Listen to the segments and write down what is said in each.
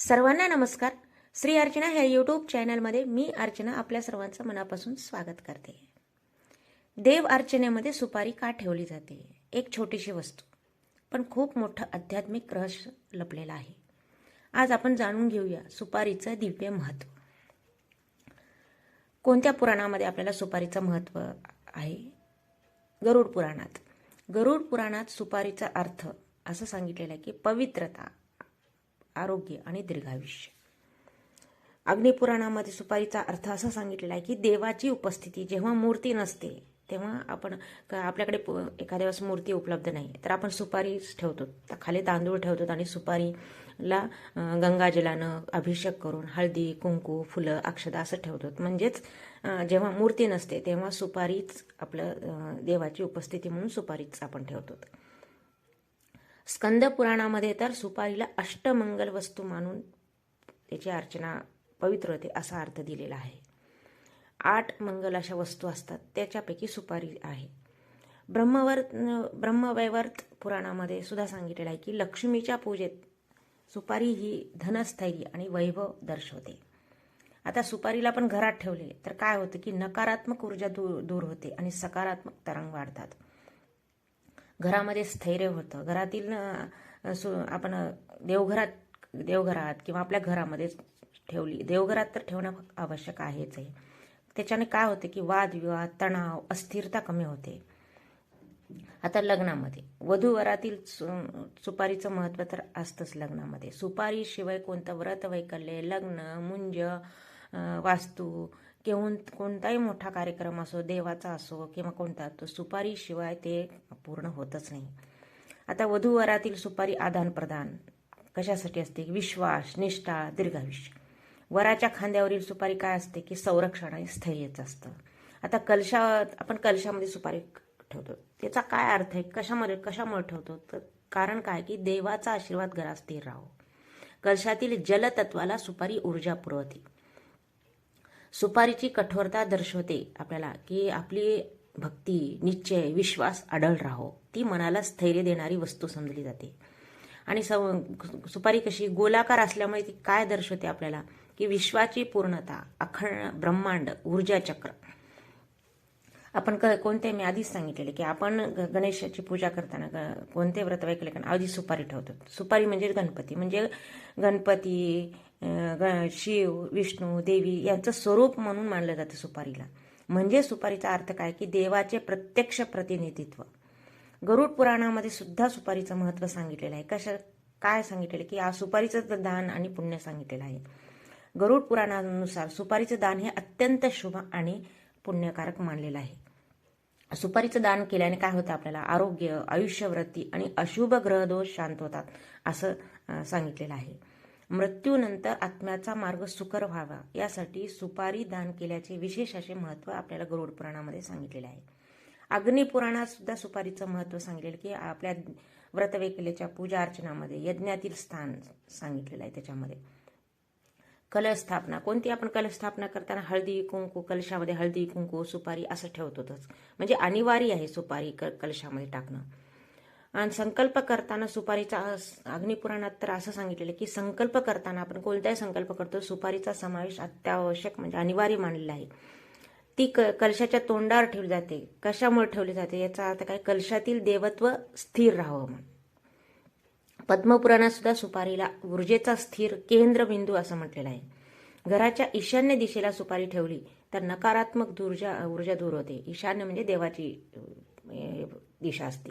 सर्वांना नमस्कार. श्री अर्चना ह्या यूट्यूब चॅनलमध्ये मी अर्चना आपल्या सर्वांचं मनापासून स्वागत करते. देव अर्चनेमध्ये सुपारी का ठेवली जाते? एक छोटीशी वस्तू पण खूप मोठं आध्यात्मिक रहस्य लपलेलं आहे. आज आपण जाणून घेऊया सुपारीचं दिव्य महत्त्व कोणत्या पुराणामध्ये आपल्याला सुपारीचं महत्त्व आहे? गरुड पुराणात. गरुड पुराणात सुपारीचा अर्थ असं सांगितलेलं आहे की पवित्रता आरोग्य आणि दीर्घायुष्य. अग्निपुराणामध्ये सुपारीचा अर्थ असा सांगितलेला आहे की देवाची उपस्थिती जेव्हा मूर्ती नसते तेव्हा आपण आपल्याकडे पु- एखाद्या वेळेस मूर्ती उपलब्ध नाही. तर आपण सुपारीच ठेवतो. खाली तांदूळ ठेवतो आणि सुपारीला गंगाजलानं अभिषेक करून हळदी कुंकू फुलं अक्षदा असं ठेवतो. म्हणजेच जेव्हा मूर्ती नसते तेव्हा सुपारीच आपलं देवाची उपस्थिती म्हणून सुपारीच आपण ठेवतो. स्कंद पुराणामध्ये तर सुपारीला अष्टमंगल वस्तू मानून त्याची अर्चना पवित्र होते असा अर्थ दिलेला आहे. आठ मंगल अशा वस्तू असतात त्याच्यापैकी सुपारी आहे. ब्रह्मवर्त ब्रह्मवैवर्त पुराणामध्ये सुद्धा सांगितलेलं आहे की लक्ष्मीच्या पूजेत सुपारी ही धनस्थैर्य आणि वैभव दर्शवते. आता सुपारीला पण घरात ठेवले तर काय होतं की नकारात्मक ऊर्जा दूर दूर होते आणि सकारात्मक तरंग वाढतात. घरामध्ये स्थैर्य होतं. घरातील सु आपण देवघरात देवघरात किंवा आपल्या घरामध्ये ठेवली. देवघरात तर ठेवणं आवश्यक आहेच आहे. त्याच्याने काय होते की वादविवाद तणाव अस्थिरता कमी होते. आता लग्नामध्ये. वधूवरातील सु- सुपारीचं महत्त्व तर असतंच लग्नामध्ये. सुपारीशिवाय कोणतं व्रत वैकल्य लग्न मुंज वास्तू किंवा कोणताही मोठा कार्यक्रम असो देवाचा असो किंवा कोणता तो सुपारीशिवाय ते पूर्ण होतच नाही. आता वधूवरातील सुपारी आदान प्रदान कशासाठी असते? विश्वास निष्ठा दीर्घायुष्य. वराच्या खांद्यावरील सुपारी काय असते? की संरक्षण आणि स्थैर्यच असतं. आता कलशा आपण कलशामध्ये सुपारी ठेवतो. त्याचा काय अर्थ आहे? कशामध्ये कशामुळे ठेवतो? तर कारण काय? की देवाचा आशीर्वाद घरात स्थिर राहो. कलशातील जलतत्वाला सुपारी ऊर्जा पुरवते. सुपारीची कठोरता दर्शवते आपल्याला की आपली भक्ती निश्चय विश्वास आढळ राहो. ती मनाला स्थैर्य देणारी वस्तू समजली जाते. आणि सव सुपारी कशी गोलाकार असल्यामुळे ती काय दर्शवते आपल्याला? की विश्वाची पूर्णता अखंड ब्रह्मांड ऊर्जा चक्र. आपण क कोणते मी आधीच सांगितलेले की आपण ग- गणेशाची पूजा करताना ग- कोणते व्रत वैकले कारण आधी सुपारी ठेवतो. सुपारी म्हणजे गणपती. म्हणजे गणपती शिव विष्णू देवी यांचं स्वरूप म्हणून मानलं जातं सुपारीला. म्हणजे सुपारीचा अर्थ काय? की देवाचे प्रत्यक्ष प्रतिनिधित्व. गरुड पुराणामध्ये सुद्धा सुपारीचं महत्त्व सांगितलेलं आहे. कशा काय सांगितलेलं? की या सुपारीचं दान आणि पुण्य सांगितलेलं आहे. गरुड पुराणानुसार सुपारीचं दान हे अत्यंत शुभ आणि पुण्यकारक मानलेलं आहे. सुपारीचं दान केल्याने काय होतं आपल्याला? आरोग्य आयुष्यवृत्ती आणि अशुभ ग्रहदोष शांत होतात असं सांगितलेलं आहे. मृत्यूनंतर आत्म्याचा मार्ग सुकर व्हावा. यासाठी सुपारी दान केल्याचे विशेष असे महत्त्व आपल्याला गरुड पुराणामध्ये सांगितलेले आहे. अग्निपुराणात सुद्धा सुपारीचं महत्त्व सांगितलेलं की आपल्या व्रतवेकलेच्या पूजा अर्चनामध्ये यज्ञातील स्थान सांगितलेलं आहे त्याच्यामध्ये. कलस्थापना कोणती आपण कलस्थापना करताना हळदी कुंकू कलशामध्ये हळदी कुंकू सुपारी असं ठेवतोच म्हणजे अनिवार्य आहे सुपारी क कलशामध्ये टाकणं. आणि संकल्प करताना सुपारीचा अग्निपुराणात तर असं सांगितलेलं की संकल्प करताना आपण कोणताही संकल्प करतो सुपारीचा समावेश अत्यावश्यक म्हणजे अनिवार्य मानलेला आहे. ती क कलशाच्या तोंडावर ठेवली जाते कशामुळे ठेवली जाते याचा अर्थ काय कलशातील देवत्व स्थिर राहावं म्हणून. पद्मपुराणात सुद्धा सुपारीला ऊर्जेचा स्थिर केंद्रबिंदू असं म्हटलेलं आहे. घराच्या ईशान्य दिशेला सुपारी ठेवली तर नकारात्मक ऊर्जा ऊर्जा दूर होते. ईशान्य म्हणजे देवाची दिशा असते.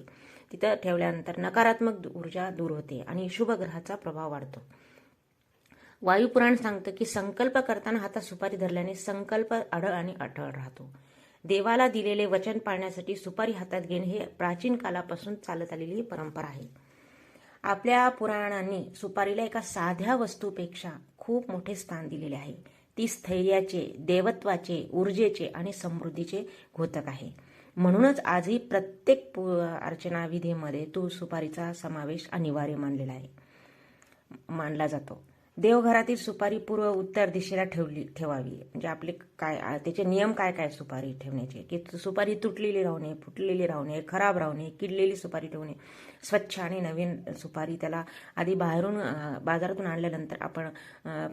तिथं ठेवल्यानंतर नकारात्मक ऊर्जा दूर होते आणि शुभ ग्रहाचा प्रभाव वाढतो. वायुपुराण सांगतं की संकल्प करताना हातात सुपारी धरल्याने संकल्प अडळ आणि अटळ राहतो. देवाला दिलेले वचन पाळण्यासाठी सुपारी हातात घेणे हे प्राचीन कालापासून चालत आलेली ही परंपरा आहे. आपल्या पुराणांनी सुपारीला एका साध्या वस्तूपेक्षा खूप मोठे स्थान दिलेले आहे. ती स्थैर्याचे देवत्वाचे ऊर्जेचे आणि समृद्धीचे घोतक आहे. म्हणूनच आजही प्रत्येक पु अर्चना तू सुपारीचा समावेश अनिवार्य मानलेला आहे. मानला जातो. देवघरातील सुपारी पूर्व उत्तर दिशेला ठेवली ठेवावी. म्हणजे आपले काय त्याचे नियम काय काय सुपारी ठेवण्याचे? की सुपारी तुटलेली राहू नये फुटलेली राहू नये खराब राहू नये किडलेली सुपारी ठेवू नये स्वच्छ आणि नवीन सुपारी त्याला आधी बाहेरून बाजारातून आणल्यानंतर आपण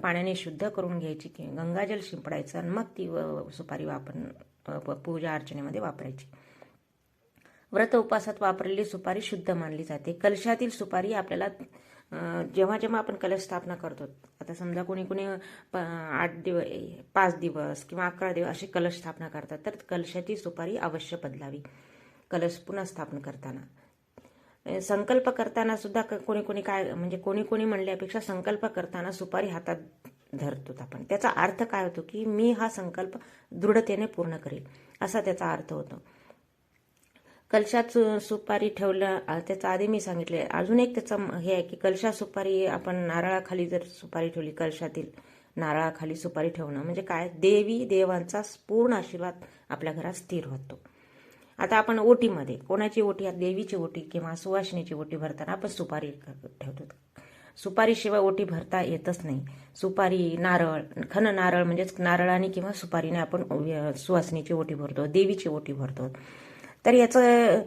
पाण्याने शुद्ध करून घ्यायची की गंगाजल शिंपडायचं आणि मग ती सुपारी वापर प- पूजा अर्चनेमध्ये वापरायची. व्रत उपासात वापरलेली सुपारी शुद्ध मानली जाते. कलशातील सुपारी आपल्याला जेव्हा जेव्हा आपण कलश स्थापना करतो आता समजा कोणी कोणी प- आठ दिवस पाच दिवस किंवा अकरा दिवस अशी कलश स्थापना करतात तर कलशाची सुपारी अवश्य बदलावी. कलश पुन्हा स्थापन करताना. संकल्प करताना सुद्धा क- कोणी कोणी काय म्हणजे कोणी कोणी म्हणल्यापेक्षा संकल्प करताना सुपारी हातात धरतो आपण. त्याचा अर्थ काय होतो की मी हा संकल्प दृढतेने पूर्ण करेल असा त्याचा अर्थ होतो. कलशात सुपारी ठेवलं त्याचं आधी मी सांगितले अजून एक त्याचं हे आहे की कलशात सुपारी आपण नारळाखाली जर सुपारी ठेवली कलशातील नारळाखाली सुपारी ठेवणं म्हणजे काय? देवी देवांचा पूर्ण आशीर्वाद आपल्या घरात स्थिर होतो. आता आपण ओटीमध्ये कोणाची ओटी? देवीची ओटी किंवा सुवासिनीची ओटी भरताना आपण सुपारी ठेवतो. सुपारीशिवाय ओटी भरता येतच नाही. सुपारी नारळ खन नारळ म्हणजेच नारळाने किंवा सुपारीने आपण सुवासिनीची ओटी भरतो देवीची ओटी भरतो. तर याचं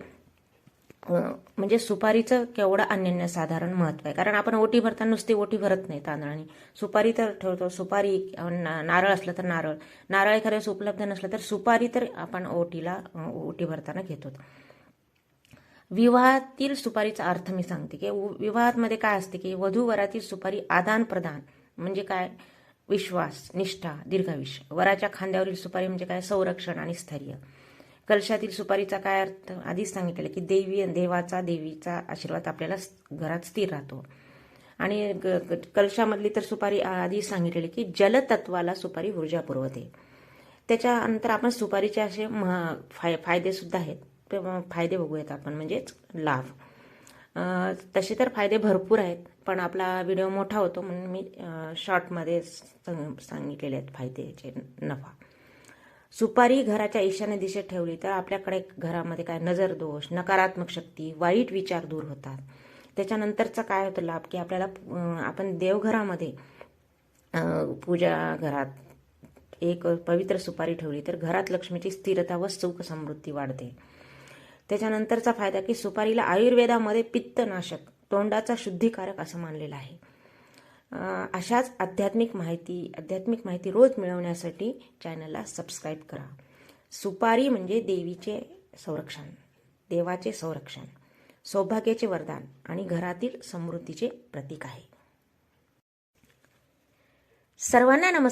म्हणजे सुपारीचं केवढं अनन्यसाधारण महत्त्व आहे. कारण आपण ओटी भरताना नुसती ओटी भरत नाही तांदळाने. सुपारी तर ठेवतो सुपारी नारळ असलं तर नारळ. नारळ एखाद्या वेळेस उपलब्ध नसलं तर सुपारी तर आपण ओटीला ओटी भरताना घेतो. विवाहातील सुपारीचा अर्थ मी सांगते की विवाहामध्ये काय असते की वधूवरातील सुपारी आदान प्रदान म्हणजे काय? विश्वास निष्ठा दीर्घायुष्य. वराच्या खांद्यावरील सुपारी म्हणजे काय? संरक्षण आणि स्थैर्य. कलशातील सुपारीचा काय अर्थ? आधीच सांगितलेलं की देवी देवाचा देवीचा आशीर्वाद आपल्याला घरात स्थिर राहतो. आणि ग- ग- कलशामधली तर सुपारी आधीच सांगितलेली की जलतत्वाला सुपारी ऊर्जा पुरवते. त्याच्यानंतर आपण सुपारीचे असे मह- फाय फायदेसुद्धा आहेत. ते फायदे बघूयात आपण म्हणजेच लाभ. तसे तर फायदे भरपूर आहेत पण आपला व्हिडिओ मोठा होतो म्हणून मी शॉर्टमध्ये सांग- सांगितलेले आहेत फायद्याचे नफा. सुपारी घराच्या ईशान्य दिशेत ठेवली तर आपल्याकडे घरामध्ये काय नजर दोष नकारात्मक शक्ती वाईट विचार दूर होतात. त्याच्यानंतरचा काय होतं लाभ? की आपल्याला आपण देवघरामध्ये पूजा घरात एक पवित्र सुपारी ठेवली तर घरात लक्ष्मीची स्थिरता व सुख समृद्धी वाढते. त्याच्यानंतरचा फायदा की सुपारीला आयुर्वेदामध्ये पित्तनाशक तोंडाचा शुद्धीकारक असं मानलेलं आहे. अशाच आध्यात्मिक माहिती आध्यात्मिक माहिती रोज मिळवण्यासाठी चॅनलला सबस्क्राईब करा. सुपारी म्हणजे देवीचे संरक्षण देवाचे संरक्षण सौभाग्याचे वरदान आणि घरातील समृद्धीचे प्रतीक आहे. सर्वांना नमस्कार.